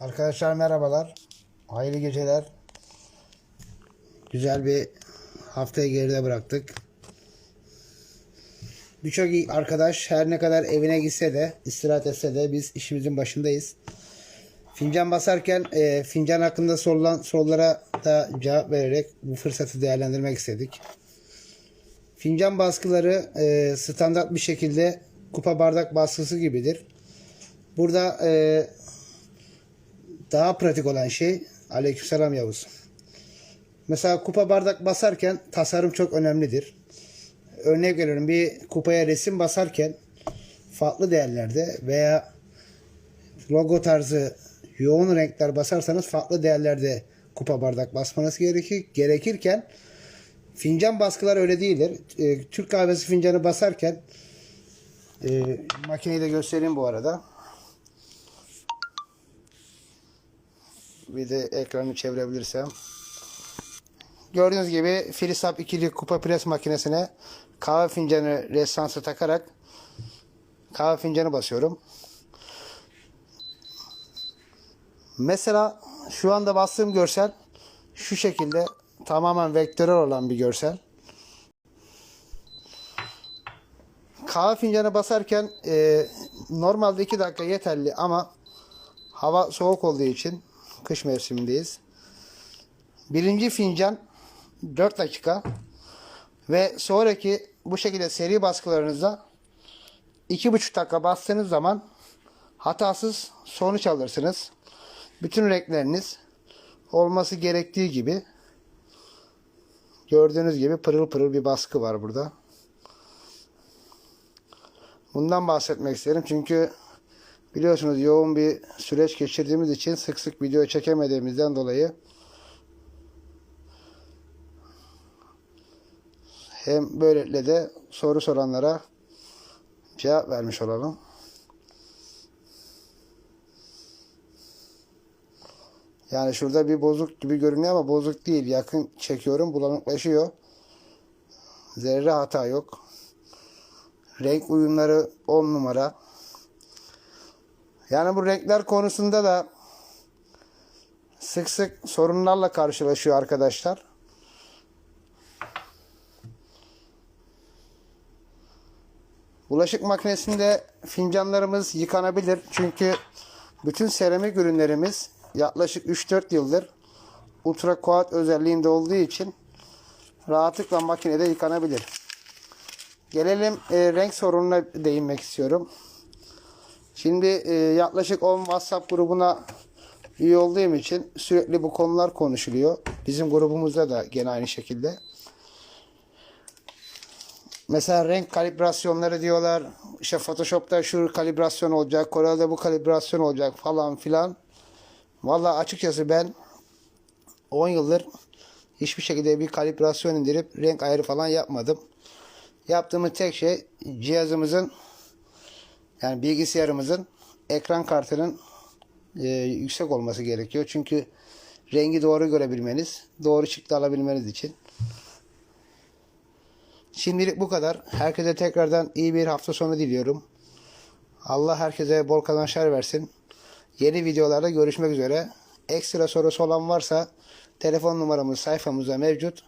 Arkadaşlar merhabalar. Hayırlı geceler. Güzel bir haftayı geride bıraktık. Birçok arkadaş her ne kadar evine gitse de istirahat etse de biz işimizin başındayız. Fincan basarken e, fincan hakkında sorulan sorulara da cevap vererek bu fırsatı değerlendirmek istedik. Fincan baskıları e, standart bir şekilde kupa bardak baskısı gibidir. Burada e, daha pratik olan şey aleykümselam Yavuz. Mesela kupa bardak basarken tasarım çok önemlidir. Örnek veriyorum bir kupaya resim basarken farklı değerlerde veya logo tarzı yoğun renkler basarsanız farklı değerlerde kupa bardak basmanız gerekir. Gerekirken fincan baskılar öyle değildir. E, Türk kahvesi fincanı basarken e, makineyi de göstereyim bu arada. Bir de ekranı çevirebilirsem. Gördüğünüz gibi Filisap ikili kupa pres makinesine kahve fincanı resansı takarak kahve fincanı basıyorum. Mesela şu anda bastığım görsel şu şekilde tamamen vektörel olan bir görsel. Kahve fincanı basarken e, normalde 2 dakika yeterli ama hava soğuk olduğu için kış mevsimindeyiz. Birinci fincan 4 dakika ve sonraki bu şekilde seri baskılarınızda 2,5 dakika bastığınız zaman hatasız sonuç alırsınız. Bütün renkleriniz olması gerektiği gibi gördüğünüz gibi pırıl pırıl bir baskı var burada. Bundan bahsetmek isterim çünkü biliyorsunuz yoğun bir süreç geçirdiğimiz için sık sık video çekemediğimizden dolayı hem böylelikle de soru soranlara cevap vermiş olalım. Yani şurada bir bozuk gibi görünüyor ama bozuk değil. Yakın çekiyorum bulanıklaşıyor. Zerre hata yok. Renk uyumları 10 numara. Yani bu renkler konusunda da sık sık sorunlarla karşılaşıyor arkadaşlar. Bulaşık makinesinde fincanlarımız yıkanabilir. Çünkü bütün seramik ürünlerimiz yaklaşık 3-4 yıldır ultra kuat özelliğinde olduğu için rahatlıkla makinede yıkanabilir. Gelelim e, renk sorununa değinmek istiyorum. Şimdi e, yaklaşık 10 WhatsApp grubuna üye olduğum için sürekli bu konular konuşuluyor. Bizim grubumuzda da gene aynı şekilde. Mesela renk kalibrasyonları diyorlar. İşte Photoshop'ta şu kalibrasyon olacak, Corel'de bu kalibrasyon olacak falan filan. Vallahi açıkçası ben 10 yıldır hiçbir şekilde bir kalibrasyon indirip renk ayarı falan yapmadım. Yaptığımız tek şey cihazımızın yani bilgisayarımızın ekran kartının e, yüksek olması gerekiyor. Çünkü rengi doğru görebilmeniz, doğru çıktı alabilmeniz için. Şimdilik bu kadar. Herkese tekrardan iyi bir hafta sonu diliyorum. Allah herkese bol kazançlar versin. Yeni videolarda görüşmek üzere. Ekstra sorusu olan varsa telefon numaramız sayfamızda mevcut.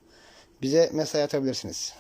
Bize mesaj atabilirsiniz.